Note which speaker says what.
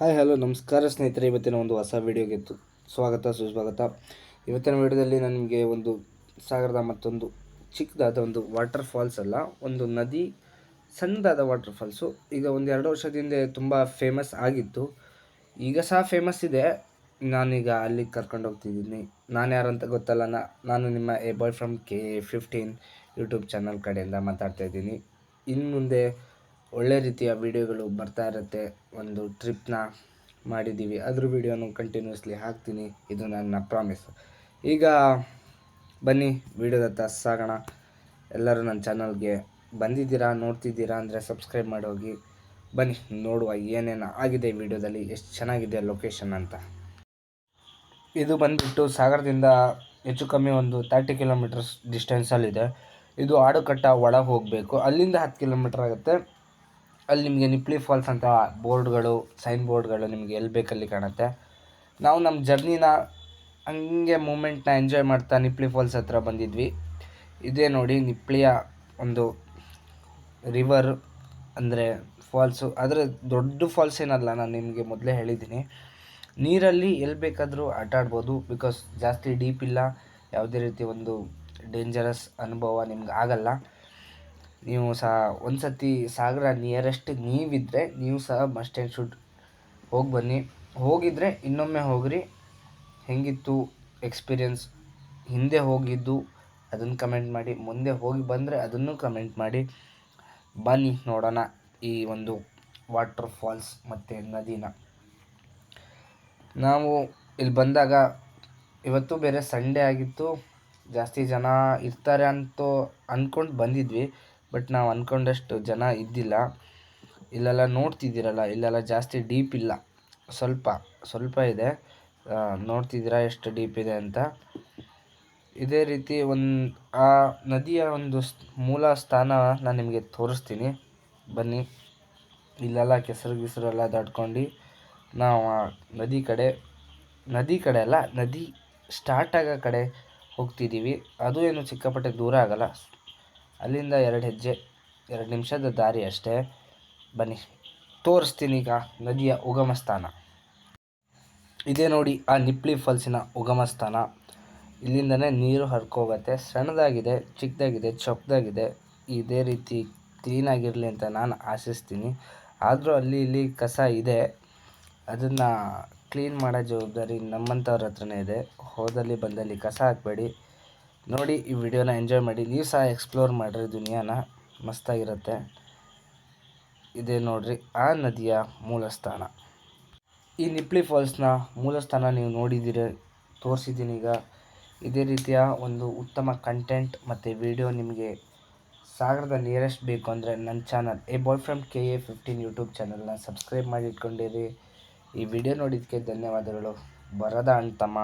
Speaker 1: Hi, hello, ನಮಸ್ಕಾರ ಸ್ನೇಹಿತರೆ. ಇವತ್ತಿನ ಒಂದು ಹೊಸ ವಿಡಿಯೋಗೆ ಸ್ವಾಗತ, ಸುಸ್ವಾಗತ. ಇವತ್ತಿನ ವಿಡಿಯೋದಲ್ಲಿ ನನಗೆ ಒಂದು ಸಾಗರದ ಮತ್ತೊಂದು ಚಿಕ್ಕದಾದ ಒಂದು ವಾಟರ್ ಫಾಲ್ಸ್ ಅಲ್ಲ, ಒಂದು ನದಿ, ಸಣ್ಣದಾದ ವಾಟರ್ ಫಾಲ್ಸು ಈಗ ಒಂದು ಎರಡು ವರ್ಷದಿಂದ ತುಂಬ ಫೇಮಸ್ ಆಗಿತ್ತು ಈಗ ಸಹ ಫೇಮಸ್ ಇದೆ. ನಾನೀಗ ಅಲ್ಲಿಗೆ ಕರ್ಕೊಂಡು ಹೋಗ್ತಿದ್ದೀನಿ. ನಾನು ಯಾರಂತ ಗೊತ್ತಲ್ಲ, ನಾ ನಾನು ನಿಮ್ಮ A boy from K fifteen YouTube channel ಕಡೆಯಿಂದ ಮಾತಾಡ್ತಾ ಇದ್ದೀನಿ. ಇನ್ನು ಮುಂದೆ ಒಳ್ಳೆ ರೀತಿಯ ವಿಡಿಯೋಗಳು ಬರ್ತಾ ಇರುತ್ತೆ. ಒಂದು ಟ್ರಿಪ್ನ ಮಾಡಿದ್ದೀವಿ. ಅದ್ರ ವೀಡಿಯೋನು ಕಂಟಿನ್ಯೂಸ್ಲಿ ಹಾಕ್ತೀನಿ. ಇದು ನನ್ನ ಪ್ರಾಮಿಸ್ ಈಗ ಬನ್ನಿ, ವೀಡಿಯೋದತ್ತ ಸಾಗೋಣ. ಎಲ್ಲರೂ ನನ್ನ ಚಾನಲ್ಗೆ ಬಂದಿದ್ದೀರಾ, ನೋಡ್ತಿದ್ದೀರಾ ಅಂದರೆ ಸಬ್ಸ್ಕ್ರೈಬ್ ಮಾಡಿ ಹೋಗಿ. ಬನ್ನಿ, ನೋಡುವ ಏನೇನು ಆಗಿದೆ ವಿಡಿಯೋದಲ್ಲಿ, ಎಷ್ಟು ಚೆನ್ನಾಗಿದೆ ಲೊಕೇಶನ್ ಅಂತ. ಇದು ಬಂದುಬಿಟ್ಟು ಸಾಗರದಿಂದ ಹೆಚ್ಚು ಕಮ್ಮಿ ಒಂದು ತರ್ಟಿ ಕಿಲೋಮೀಟರ್ಸ್ ಡಿಸ್ಟೆನ್ಸಲ್ಲಿದೆ ಇದು ಆಡುಕಟ್ಟ ಒಳಗೆ ಹೋಗಬೇಕು. ಅಲ್ಲಿಂದ ಹತ್ತು ಕಿಲೋಮೀಟರ್ ಆಗುತ್ತೆ. ಅಲ್ಲಿ ನಿಮಗೆ ನಿಪ್ಲಿ ಫಾಲ್ಸ್ ಅಂತ ಬೋರ್ಡ್ಗಳು ಸೈನ್ ಬೋರ್ಡ್ಗಳು ನಿಮಗೆ ಎಲ್ಲಿ ಬೇಕಲ್ಲಿ ಕಾಣುತ್ತೆ. ನಾವು ನಮ್ಮ ಜರ್ನಿನ ಹಂಗೆ ಮೂಮೆಂಟ್ನ ಎಂಜಾಯ್ ಮಾಡ್ತಾ ನಿಪ್ಲಿ ಫಾಲ್ಸ್ ಹತ್ರ ಬಂದಿದ್ವಿ. ಇದೇ ನೋಡಿ ನಿಪ್ಳಿಯ ಒಂದು ರಿವರ್ ಅಂದರೆ ಫಾಲ್ಸು ಆದರೆ ದೊಡ್ಡ ಫಾಲ್ಸ್ ಏನಲ್ಲ, ನಾನು ನಿಮಗೆ ಮೊದಲೇ ಹೇಳಿದ್ದೀನಿ. ನೀರಲ್ಲಿ ಎಲ್ಲಿ ಬೇಕಾದರೂ ಆಟ ಆಡ್ಬೋದು ಬಿಕಾಸ್ ಜಾಸ್ತಿ ಡೀಪ್ ಇಲ್ಲ, ಯಾವುದೇ ರೀತಿ ಒಂದು ಡೇಂಜರಸ್ ಅನುಭವ ನಿಮ್ಗೆ ಆಗಲ್ಲ. ನೀವು ಸಹ ಒಂದು ಸರ್ತಿ ಸಾಗರ ನಿಯರೆಸ್ಟ್ ನೀವಿದ್ದರೆ ನೀವು ಸಹ ಮಸ್ಟ್ ಆ್ಯಂಡ್ ಶುಡ್ ಹೋಗಿ ಬನ್ನಿ. ಹೋಗಿದ್ರೆ ಇನ್ನೊಮ್ಮೆ ಹೋಗ್ರಿ. ಹೆಂಗಿತ್ತು ಎಕ್ಸ್ಪೀರಿಯನ್ಸ್ ಹಿಂದೆ ಹೋಗಿದ್ದು, ಅದನ್ನು ಕಮೆಂಟ್ ಮಾಡಿ. ಮುಂದೆ ಹೋಗಿ ಬಂದರೆ ಅದನ್ನು ಕಮೆಂಟ್ ಮಾಡಿ. ಬನ್ನಿ ನೋಡೋಣ ಈ ಒಂದು ವಾಟರ್ ಫಾಲ್ಸ್ ಮತ್ತು ನದಿನ. ನಾವು ಇಲ್ಲಿ ಬಂದಾಗ ಇವತ್ತು ಬೇರೆ ಸಂಡೇ ಆಗಿತ್ತು. ಜಾಸ್ತಿ ಜನ ಇರ್ತಾರೆ ಅಂತ ಅಂದ್ಕೊಂಡು ಬಂದಿದ್ವಿ. ಬಟ್ ನಾವು ಅಂದ್ಕೊಂಡಷ್ಟು ಜನ ಇದ್ದಿಲ್ಲ. ಇಲ್ಲೆಲ್ಲ ನೋಡ್ತಿದ್ದೀರಲ್ಲ, ಇಲ್ಲೆಲ್ಲ ಜಾಸ್ತಿ ಡೀಪ್ ಇಲ್ಲ. ಸ್ವಲ್ಪ ಸ್ವಲ್ಪ ಇದೆ. ನೋಡ್ತಿದ್ದೀರಾ ಎಷ್ಟು ಡೀಪ್ ಇದೆ ಅಂತ. ಇದೇ ರೀತಿ ಒಂದು, ಆ ನದಿಯ ಒಂದು ಮೂಲ ಸ್ಥಾನ ನಾನು ನಿಮಗೆ ತೋರಿಸ್ತೀನಿ. ಬನ್ನಿ. ಇಲ್ಲೆಲ್ಲ ಕೆಸರು ಗಿಸರೆಲ್ಲ ದಾಟ್ಕೊಂಡು ನಾವು ಆ ನದಿ ಕಡೆ ನದಿ ಕಡೆ ಅಲ್ಲ, ನದಿ ಸ್ಟಾರ್ಟ್ ಆಗೋ ಕಡೆ ಹೋಗ್ತಿದ್ದೀವಿ. ಅದು ಏನು ಸಿಕ್ಕಾಪಟ್ಟೆ ದೂರ ಆಗಲ್ಲ. ಅಲ್ಲಿಂದ ಎರಡು ಹೆಜ್ಜೆ, ಎರಡು ನಿಮಿಷದ ದಾರಿ ಅಷ್ಟೇ. ಬನ್ನಿ, ತೋರಿಸ್ತೀನಿ ಈಗ ನದಿಯ ಉಗಮ ಸ್ಥಾನ ಇದೇ ನೋಡಿ ಆ ನಿಪ್ಲಿ ಫಾಲ್ಸಿನ ಉಗಮ ಸ್ಥಾನ ಇಲ್ಲಿಂದನೇ ನೀರು ಹರ್ಕೋಗತ್ತೆ. ಸಣ್ಣದಾಗಿದೆ, ಚಿಕ್ಕದಾಗಿದೆ, ಚೊಕ್ಕದಾಗಿದೆ. ಇದೇ ರೀತಿ ಕ್ಲೀನಾಗಿರಲಿ ಅಂತ ನಾನು ಆಶಿಸ್ತೀನಿ. ಆದರೂ ಅಲ್ಲಿ ಇಲ್ಲಿ ಕಸ ಇದೆ. ಅದನ್ನು ಕ್ಲೀನ್ ಮಾಡೋ ಜವಾಬ್ದಾರಿ ನಮ್ಮಂಥವ್ರ ಹತ್ರನೇ ಇದೆ. ಹೋದಲ್ಲಿ ಬಂದಲ್ಲಿ ಕಸ ಹಾಕಬೇಡಿ. ನೋಡಿ, ಈ ವಿಡಿಯೋನ ಎಂಜಾಯ್ ಮಾಡಿ. ನೀವು ಸಹ ಎಕ್ಸ್ಪ್ಲೋರ್ ಮಾಡಿರಿ ದುನಿಯಾನ. ಮಸ್ತಾಗಿರುತ್ತೆ. ಇದೇ ನೋಡಿರಿ, ಆ ನದಿಯ ಮೂಲ ಸ್ಥಾನ ಈ ನಿಪ್ಲಿ ಫಾಲ್ಸ್ನ ಮೂಲ ಸ್ಥಾನ ನೀವು ನೋಡಿದ್ದೀರಿ, ತೋರಿಸಿದ್ದೀನಿ ಈಗ. ಇದೇ ರೀತಿಯ ಒಂದು ಉತ್ತಮ ಕಂಟೆಂಟ್ ಮತ್ತು ವಿಡಿಯೋ ನಿಮಗೆ ಸಾಗರದ ನಿಯರೆಸ್ಟ್ ಬೇಕು ಅಂದರೆ ನನ್ನ channel A boy from K A fifteen YouTube ಚಾನಲ್ನ ಸಬ್ಸ್ಕ್ರೈಬ್ ಮಾಡಿ ಇಟ್ಕೊಂಡಿರಿ. ಈ ವಿಡಿಯೋ ನೋಡಿದ್ದಕ್ಕೆ ಧನ್ಯವಾದಗಳು. ಬರದ ಅಣ್ತಮ್ಮ